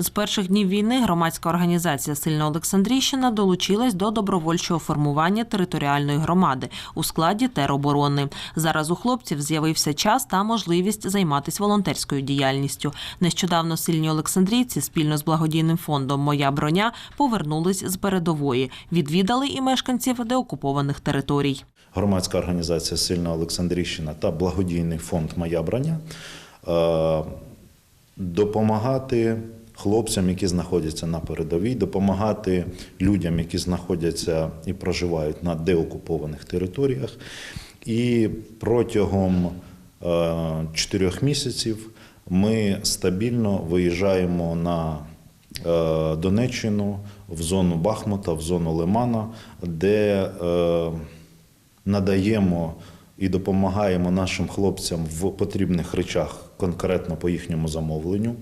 З перших днів війни громадська організація Сильна Олександрійщина долучилась до добровольчого формування територіальної громади у складі тероборони. Зараз у хлопців з'явився час та можливість займатися волонтерською діяльністю. Нещодавно сильні Олександрійці спільно з благодійним фондом Моя броня повернулись з передової. Відвідали і мешканців деокупованих територій. громадська організація Сильна Олександрійщина та благодійний фонд Моя броня е, допомагати хлопцям, які знаходяться на передовій, допомагати людям, які знаходяться і проживають на деокупованих територіях. І протягом е, чотирьох місяців ми стабільно виїжджаємо на е, Донеччину в зону Бахмута, в зону Лимана, де е, надаємо і допомагаємо нашим хлопцям в потрібних речах конкретно по їхньому замовленню.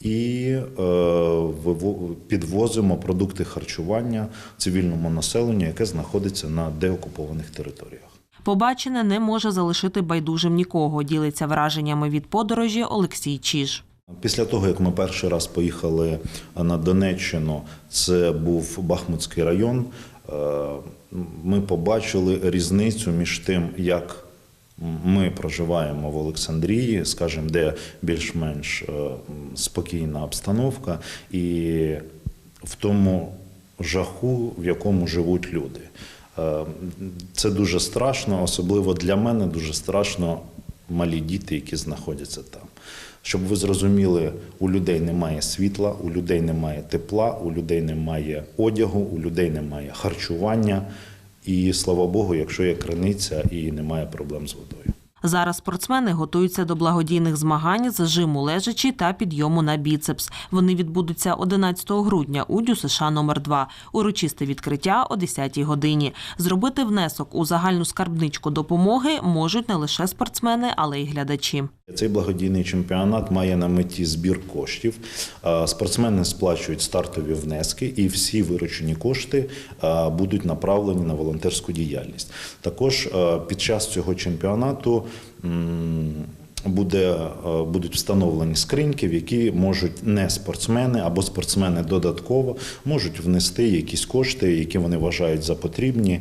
І е, підвозимо продукти харчування цивільному населенню, яке знаходиться на деокупованих територіях. Побачене не може залишити байдужим нікого. Ділиться враженнями від подорожі Олексій Чіж. Після того, як ми перший раз поїхали на Донеччину, це був Бахмутський район. Е, Ми побачили різницю між тим, як ми проживаємо в Олександрії, скажімо, де більш-менш е, спокійна обстановка, і в тому жаху, в якому живуть люди. Е, Це дуже страшно, особливо для мене дуже страшно малі діти, які знаходяться там. Щоб ви зрозуміли, у людей немає світла, у людей немає тепла, у людей немає одягу, у людей немає харчування. І слава Богу, якщо є криниця і немає проблем з водою. Зараз спортсмени готуються до благодійних змагань з жиму лежачі та підйому на біцепс. Вони відбудуться 11 грудня у ДЮСШ США номер 2 Урочисте відкриття о 10 годині. Зробити внесок у загальну скарбничку допомоги можуть не лише спортсмени, але й глядачі. Цей благодійний чемпіонат має на меті збір коштів. Е, Спортсмени сплачують стартові внески, і всі виручені кошти е, будуть направлені на волонтерську діяльність. Також е, під час цього чемпіонату буде, будуть встановлені скриньки, в які можуть не спортсмени або спортсмени додатково можуть внести якісь кошти, які вони вважають за потрібні,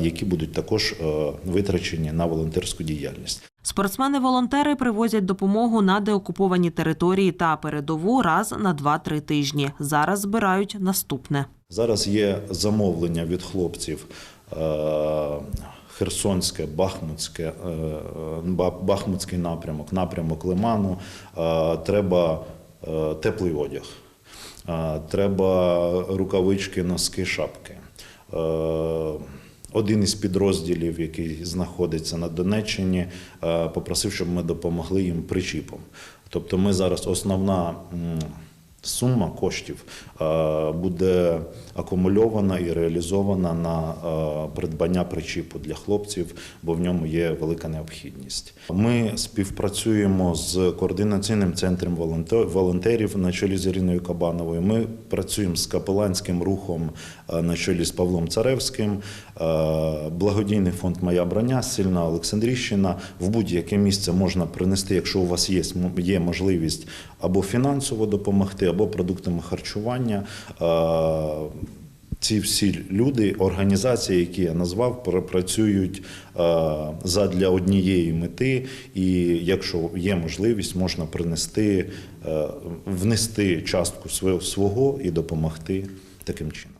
які будуть також витрачені на волонтерську діяльність. Спортсмени-волонтери привозять допомогу на деокуповані території та передову раз на 2-3 тижні. Зараз збирають наступне. Зараз є замовлення від хлопців. е, Херсонське, Бахмутське, е, Бахмутський напрямок, напрямок Лиману. Е, Треба е, теплий одяг, Е, треба рукавички, носки, шапки. Один із підрозділів, який знаходиться на Донеччині, е, попросив, щоб ми допомогли їм причіпом. Тобто, ми зараз основна сума коштів е, буде акумульована і реалізована на е, придбання причіпу для хлопців, бо в ньому є велика необхідність. Ми співпрацюємо з координаційним центром волонтерів на чолі з Іриною Кабановою. Ми працюємо з капеланським рухом е, на чолі з Павлом Царевським. Благодійний фонд Моя броня, сильна Олександрійщина. В будь-яке місце можна принести, якщо у вас є можливість або фінансово допомогти, або продуктами харчування. Е, Ці всі люди, організації, які я назвав, пр- працюють е, задля однієї мети, і якщо є можливість, можна принести, е, внести частку свого і допомогти таким чином.